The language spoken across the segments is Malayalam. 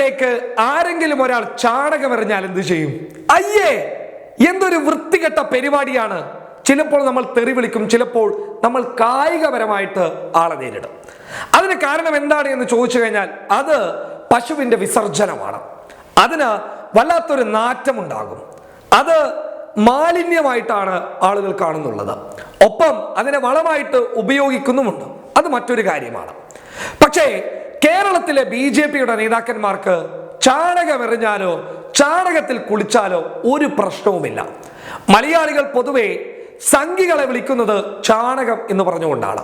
മുഖത്തേക്ക് ആരെങ്കിലും ഒരാൾ ചാണകമെറിഞ്ഞാൽ എന്ത് ചെയ്യും? അയ്യേ എന്തൊരു വൃത്തികെട്ട പരിപാടിയാണ്. ചിലപ്പോൾ നമ്മൾ തെറി വിളിക്കും ചിലപ്പോൾ നമ്മൾ കായികപരമായിട്ട് ആളെ നേരിടും. അതിന് കാരണം എന്താണ് എന്ന് ചോദിച്ചു കഴിഞ്ഞാൽ അത് പശുവിന്റെ വിസർജനമാണ് അതിന് വല്ലാത്തൊരു നാറ്റമുണ്ടാകും. അത് മാലിന്യമായിട്ടാണ് ആളുകൾ കാണുന്നുള്ളത്. ഒപ്പം അതിനെ വളമായിട്ട് ഉപയോഗിക്കുന്നുമുണ്ട്. അത് മറ്റൊരു കാര്യമാണ്. പക്ഷേ കേരളത്തിലെ ബി ജെ പിയുടെ നേതാക്കന്മാർക്ക് ചാണകമെറിഞ്ഞാലോ ചാണകത്തിൽ കുളിച്ചാലോ ഒരു പ്രശ്നവുമില്ല. മലയാളികൾ പൊതുവെ സംഘികളെ വിളിക്കുന്നത് ചാണകം എന്ന് പറഞ്ഞുകൊണ്ടാണ്.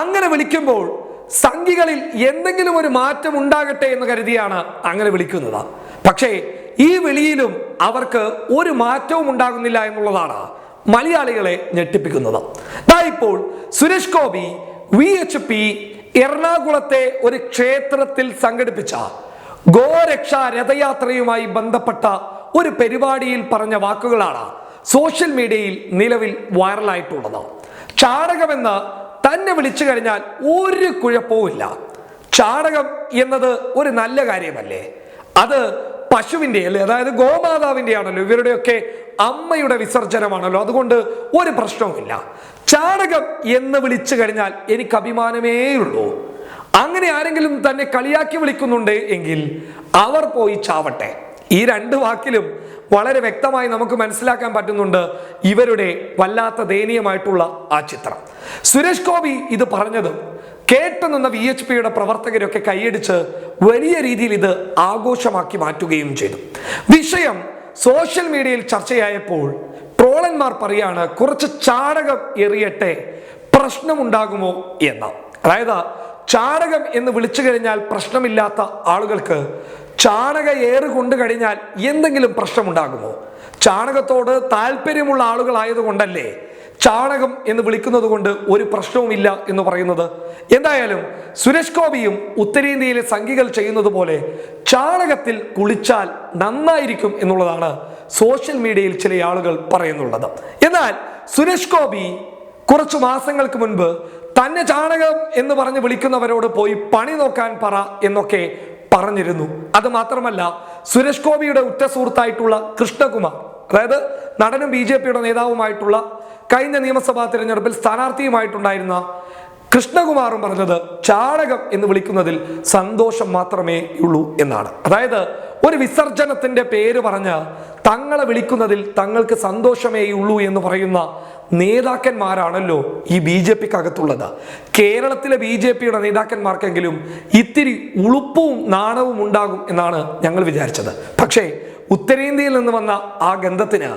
അങ്ങനെ വിളിക്കുമ്പോൾ സംഘികളിൽ എന്തെങ്കിലും ഒരു മാറ്റം ഉണ്ടാകട്ടെ എന്ന് കരുതിയാണ് അങ്ങനെ വിളിക്കുന്നത്. പക്ഷേ ഈ വിളിയിലും അവർക്ക് ഒരു മാറ്റവും ഉണ്ടാകുന്നില്ല എന്നുള്ളതാണ് മലയാളികളെ ഞെട്ടിപ്പിക്കുന്നത്. ഇപ്പോൾ Suresh Gopi V H P എറണാകുളത്തെ ഒരു ക്ഷേത്രത്തിൽ സംഘടിപ്പിച്ച ഗോരക്ഷാ രഥയാത്രയുമായി ബന്ധപ്പെട്ട ഒരു പരിപാടിയിൽ പറഞ്ഞ വാക്കുകളാണ് സോഷ്യൽ മീഡിയയിൽ നിലവിൽ വൈറലായിട്ടുള്ളത്. ചാണകമെന്ന് തന്നെ വിളിച്ചു കഴിഞ്ഞാൽ ഒരു കുഴപ്പവുമില്ല. ചാണകം എന്നത് ഒരു നല്ല കാര്യമല്ലേ? അത് പശുവിന്റെ അല്ലേ അതായത് ഗോമാതാവിന്റെ ആണല്ലോ ഇവരുടെയൊക്കെ അമ്മയുടെ വിസർജനമാണല്ലോ അതുകൊണ്ട് ഒരു പ്രശ്നവുമില്ല. ചാണകം എന്ന് വിളിച്ചു കഴിഞ്ഞാൽ എനിക്ക് അഭിമാനമേ ഉള്ളൂ. അങ്ങനെ ആരെങ്കിലും തന്നെ കളിയാക്കി വിളിക്കുന്നുണ്ട് എങ്കിൽ അവർ പോയി ചാവട്ടെ. ഈ രണ്ട് വാക്കിലും വളരെ വ്യക്തമായി നമുക്ക് മനസ്സിലാക്കാൻ പറ്റുന്നുണ്ട് ഇവരുടെ വല്ലാത്ത ദയനീയമായിട്ടുള്ള ആ ചിത്രം. സുരേഷ് ഗോപി ഇത് പറഞ്ഞതും കേട്ടു നിന്ന വി എച്ച് പിയുടെ പ്രവർത്തകരൊക്കെ കൈയടിച്ച് വലിയ രീതിയിൽ ഇത് ആഘോഷമാക്കി മാറ്റുകയും ചെയ്തു. വിഷയം സോഷ്യൽ മീഡിയയിൽ ചർച്ചയായപ്പോൾ ട്രോളന്മാർ പറയാണ് കുറച്ച് ചാടകം എറിയട്ടെ പ്രശ്നമുണ്ടാകുമോ എന്ന്. അതായത് ചാടകം എന്ന് വിളിച്ചു കഴിഞ്ഞാൽ പ്രശ്നമില്ലാത്ത ആളുകൾക്ക് ചാണക ഏറ് കൊണ്ടു കഴിഞ്ഞാൽ എന്തെങ്കിലും പ്രശ്നമുണ്ടാകുമോ? ചാണകത്തോട് താല്പര്യമുള്ള ആളുകളായതുകൊണ്ടല്ലേ ചാണകം എന്ന് വിളിക്കുന്നത് കൊണ്ട് ഒരു പ്രശ്നവുമില്ല എന്ന് പറയുന്നത്. എന്തായാലും സുരേഷ് ഗോപിയും ഉത്തരേന്ത്യയിലെ സംഘികൾ ചെയ്യുന്നത് പോലെ ചാണകത്തിൽ കുളിച്ചാൽ നന്നായിരിക്കും എന്നുള്ളതാണ് സോഷ്യൽ മീഡിയയിൽ ചില ആളുകൾ പറയുന്നുള്ളത്. എന്നാൽ സുരേഷ് ഗോപി കുറച്ച് മാസങ്ങൾക്ക് മുൻപ് തന്നെ ചാണകം എന്ന് പറഞ്ഞ് വിളിക്കുന്നവരോട് പോയി പണി നോക്കാൻ പറ എന്നൊക്കെ പറഞ്ഞിരുന്നു. അത് മാത്രമല്ല സുരേഷ് ഗോപിയുടെ ഉറ്റ സുഹൃത്തായിട്ടുള്ള കൃഷ്ണകുമാർ അതായത് നടനും ബി ജെ പിയുടെ നേതാവുമായിട്ടുള്ള കഴിഞ്ഞ നിയമസഭാ തിരഞ്ഞെടുപ്പിൽ സ്ഥാനാർത്ഥിയുമായിട്ടുണ്ടായിരുന്ന കൃഷ്ണകുമാറും പറഞ്ഞത് ചാണകം എന്ന് വിളിക്കുന്നതിൽ സന്തോഷം മാത്രമേ ഉള്ളൂ എന്നാണ്. അതായത് ഒരു വിസർജനത്തിന്റെ പേര് പറഞ്ഞ് തങ്ങളെ വിളിക്കുന്നതിൽ തങ്ങൾക്ക് സന്തോഷമേ ഉള്ളൂ എന്ന് പറയുന്ന നേതാക്കന്മാരാണല്ലോ ഈ ബി ജെ പിക്ക് അകത്തുള്ളത് കേരളത്തിലെ ബി ജെ പിയുടെ നേതാക്കന്മാർക്കെങ്കിലും ഇത്തിരി ഉളുപ്പവും നാണവും ഉണ്ടാകും എന്നാണ് ഞങ്ങൾ വിചാരിച്ചത്. പക്ഷേ ഉത്തരേന്ത്യയിൽ നിന്ന് വന്ന ആ ഗന്ധത്തിന്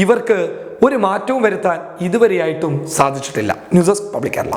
ഇവർക്ക് ഒരു മാറ്റവും വരുത്താൻ ഇതുവരെയായിട്ടും സാധിച്ചിട്ടില്ല. News desk public Kerala.